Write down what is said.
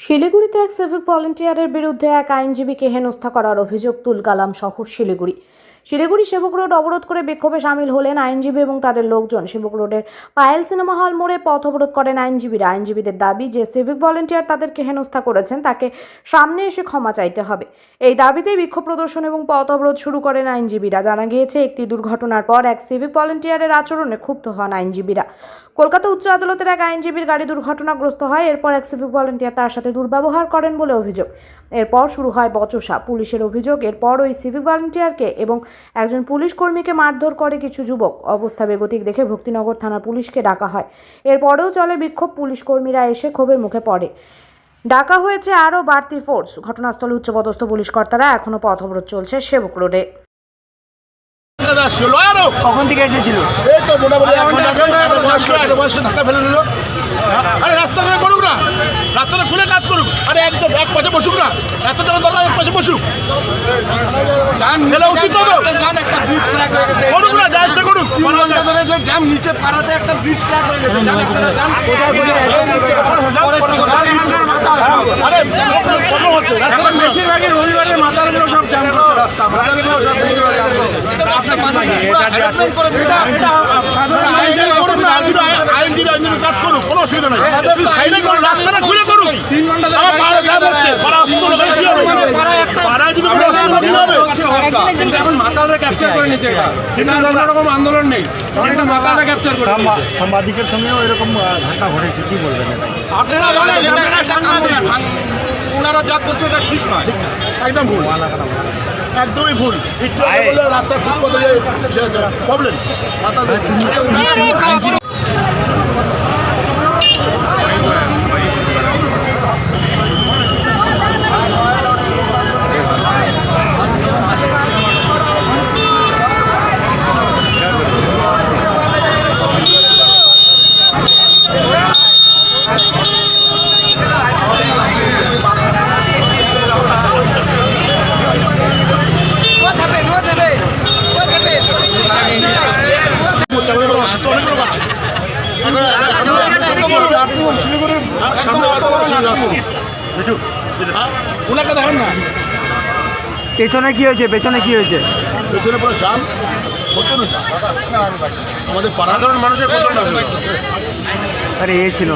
শিলিগুড়িতে এক সিভিক ভলেন্টিয়ারের বিরুদ্ধে এক আইনজীবীকে হেনস্থা করার অভিযোগ তুলকালাম শহর শিলিগুড়ি। শিলিগুড়ি সেবক রোড অবরোধ করে বিক্ষোভে সামিল হলেন আইনজীবী এবং তাদের লোকজন। সেবক রোডের পায়েল সিনেমা হল মোড়ে পথ অবরোধ করেন আইনজীবীরা। আইনজীবীদের দাবি যে সিভিক ভলেন্টিয়ার তাদেরকে হেনস্থা করেছেন, তাকে সামনে এসে ক্ষমা চাইতে হবে। এই দাবিতেই বিক্ষোভ প্রদর্শন এবং পথ অবরোধ শুরু করেন আইনজীবীরা। জানা গিয়েছে, একটি দুর্ঘটনার পর এক সিভিক ভলেন্টিয়ারের আচরণে ক্ষুব্ধ হন আইনজীবীরা। কলকাতা উচ্চ আদালতের এক আইনজীবীর গাড়ি দুর্ঘটনাগ্রস্ত হয়, এরপর এক সিভিক ভলেন্টিয়ার তার সাথে দুর্ব্যবহার করেন বলে অভিযোগ। এরপর শুরু হয় বচসা। পুলিশের অভিযোগ, এরপর ওই সিভিক ভলেন্টিয়ারকে এবং একজন পুলিশ কর্মীকে মারধর করে কিছু যুবক। অবস্থা বেগতিক দেখে ভক্তিনগর থানা পুলিশকে ডাকা হয়। এরপরেও চলে বিক্ষোভ পুলিশ কর্মীরা এসে ক্ষোভের মুখে পড়ে। ডাকা হয়েছে আরও বাড়তি ফোর্স। ঘটনাস্থলে উচ্চপদস্থ পুলিশ কর্তারা এখনও পথ অবরোধ চলছে সেবক রোডে। কখন থেকে এসেছিল? এই তো মোটামুটি এক ঘণ্টা ফেলে দিল আরে রাস্তাটা করুক না। রাস্তাটা খুলে কাজ করুক। আরে এক পাশে বসুক না। এত দরকার এক পাশে বসুক। উচিত একটা হয়ে করুক না যা করুক নিচে পাড়াতে একটা ব্রিজ ক্র্যাক হয়ে গেছে। জান জান আরে হচ্ছে বেশিরভাগই রবিবারের মাথাগুলো সব রাস্তা মাথাগুলো সব সাধারণ আইনজীবী আইনজীবী আইনজীবী কাজ করুক কোনো অসুবিধা নেই আপনি সাইডে করুন রাস্তাটা খুলে করুক তিন ঘণ্টা ধরে আমার পাড়া জ্যাম হচ্ছে পাড়া অসুস্থ লোকের কি হবে পাড়ায় যদি কোনো অসুবিধা কি হবে কিন্তু এখন মাতালরা ক্যাপচার করে নিচ্ছে এটা। সেটা কোনো রকম আন্দোলন নেই। এটা মাতালরা ক্যাপচার করে সাংবাদিকের সঙ্গেও এরকম ঘটনা ঘটেছে কি বলবেন আপনারা ওনারা যা করছে এটা ঠিক নয়। একদম ভুল। একদমই ভুল। একটু রাস্তার ফুটপাতে প্রবলেম শিলিগুড়ির সামনে এত বড় রাস্তা হ্যাঁ? ওনাকে দেখেন না। পেছনে কি হয়েছে? পেছনে কি হয়েছে? পেছনে পুরো জাম। প্রচণ্ড জাম। আমাদের পাড়ার মানুষের প্রচণ্ড আরে এ ছিল না।